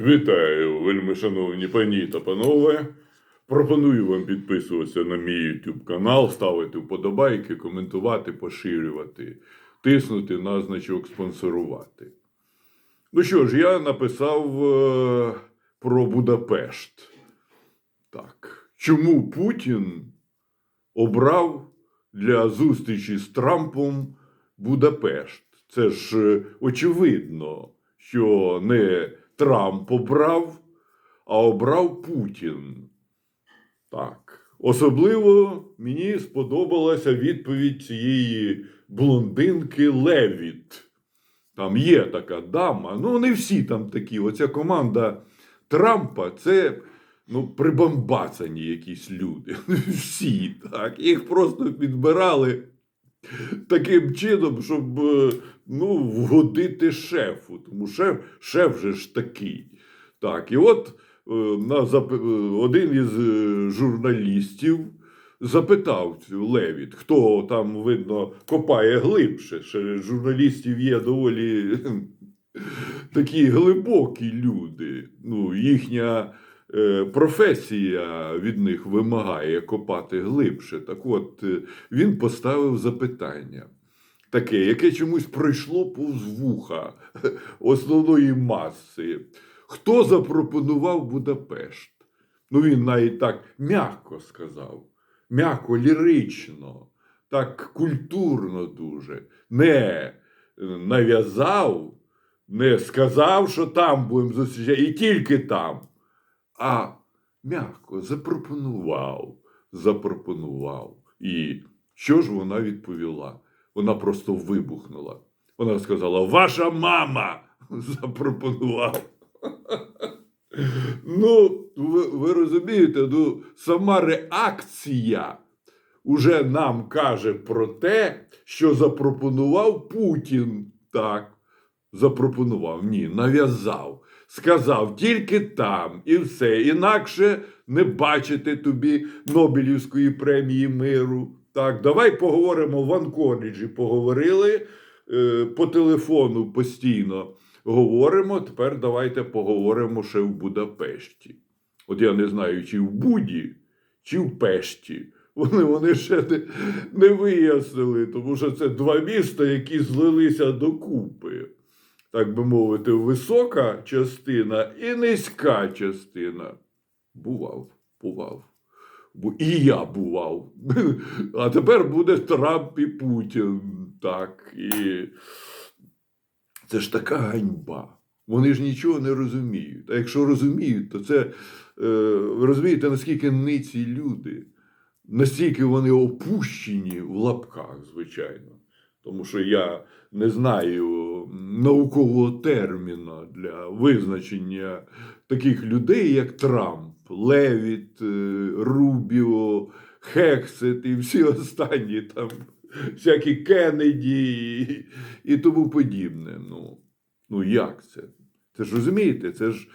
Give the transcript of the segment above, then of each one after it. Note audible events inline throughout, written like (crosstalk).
Вітаю, вельми шановні пані та панове. Пропоную вам підписуватися на мій YouTube канал, ставити вподобайки, коментувати, поширювати, тиснути на значок спонсорувати. Ну що ж, я написав е, про Будапешт. Так. Чому Путін обрав для зустрічі з Трампом Будапешт? Це ж е, очевидно, що не Трамп обрав, а обрав Путін. Так. Особливо мені сподобалася відповідь цієї блондинки Левіт. Там є така дама. Ну, не всі там такі. Оця команда Трампа це ну, прибамбацані якісь люди. (laughs) Всі так. Їх просто підбирали таким чином, щоб е, ну, вгодити шефу. Тому шеф, шеф же ж такий. Так, і от е, на, е, один із е, журналістів запитав Левіт, хто там, видно, копає глибше. Ще журналістів є доволі такі глибокі люди. Ну, їхня професія від них вимагає копати глибше. Так от він поставив запитання. Таке, яке чомусь пройшло повз вуха (laughs) основної маси. Хто запропонував Будапешт? Ну, він навіть так м'яко сказав, м'яко, лірично, так культурно дуже. Не е, нав'язав, не сказав, що там будемо зустрічати, і тільки там, а м'яко запропонував, запропонував. І що ж вона відповіла? Вона просто вибухнула. Вона сказала: Ваша мама (laughs) запропонував. (laughs) Ну, ви, ви розумієте, ну, сама реакція уже нам каже про те, що запропонував Путін. Так, запропонував, ні, нав'язав. Сказав тільки там і все. Інакше не бачити тобі Нобелівської премії миру. Так, давай поговоримо в Анкоріджі. Поговорили е, по телефону постійно. Говоримо. Тепер давайте поговоримо ще в Будапешті. От я не знаю, чи в Буді, чи в Пешті. Вони, вони ще не, не вияснили, тому що це два міста, які злилися докупи. Так би мовити, висока частина і низька частина. Бував, бував. І я бував. (laughs) А тепер буде Трамп і Путін. Так. І це ж така ганьба. Вони ж нічого не розуміють. А якщо розуміють, то це е, ви розумієте, наскільки ниці люди, настільки вони опущені в лапках, звичайно. Тому що я не знаю наукового терміна для визначення таких людей, як Трамп, Левіт, е, Рубіо, Хексет і всі останні там, всякі Кеннеді і, і тому подібне. Ну, ну як це? Це ж розумієте, це ж,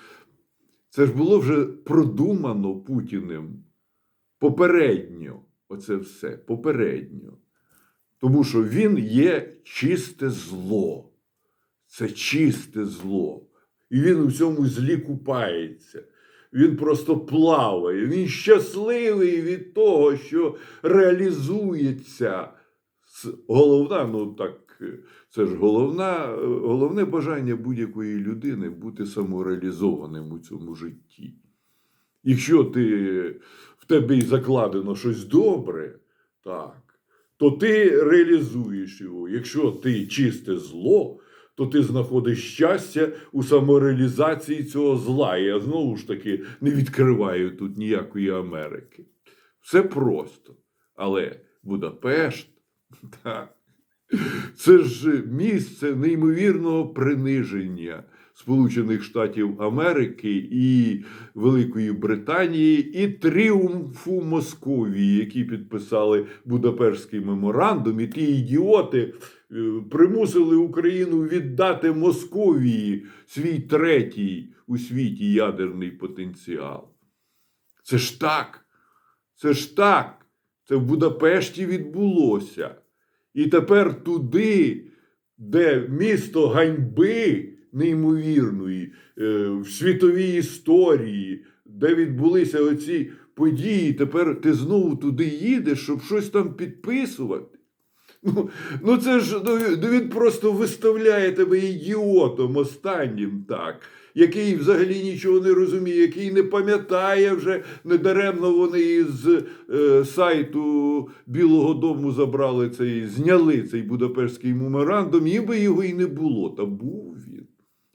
це ж було вже продумано Путіним попередньо. Оце все попередньо. Тому що він є чисте зло. Це чисте зло. І він у цьому злі купається. Він просто плаває. Він щасливий від того, що реалізується головна, ну так, е, це ж головна, е, головне бажання будь-якої людини бути самореалізованим у цьому житті. Якщо ти, в тебе закладено щось добре, так, то ти реалізуєш його. Якщо ти чисте зло, то ти знаходиш щастя у самореалізації цього зла. Я знову ж таки не відкриваю тут ніякої Америки. Все просто. Але Будапешт, (laughs) так, це ж місце неймовірного приниження Сполучених Штатів Америки і Великої Британії, і тріумфу Московії, які підписали Будапештський меморандум, і ті ідіоти е, примусили Україну віддати Московії свій третій у світі ядерний потенціал. Це ж так. Це ж так. Це в Будапешті відбулося. І тепер туди, де місто ганьби, неймовірної е, в світовій історії, де відбулися оці події. Тепер ти знову туди їдеш, щоб щось там підписувати. Ну, ну це ж ну, він просто виставляє тебе ідіотом останнім так, який взагалі нічого не розуміє, який не пам'ятає вже недаремно вони із е, сайту Білого Дому забрали цей, зняли цей Будапештський меморандум, ніби його і не було. Та був він.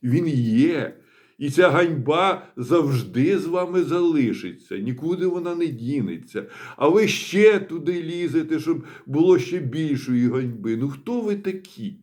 Він є. І ця ганьба завжди з вами залишиться, нікуди вона не дінеться. А ви ще туди лізете, щоб було ще більшої ганьби. Ну хто ви такі?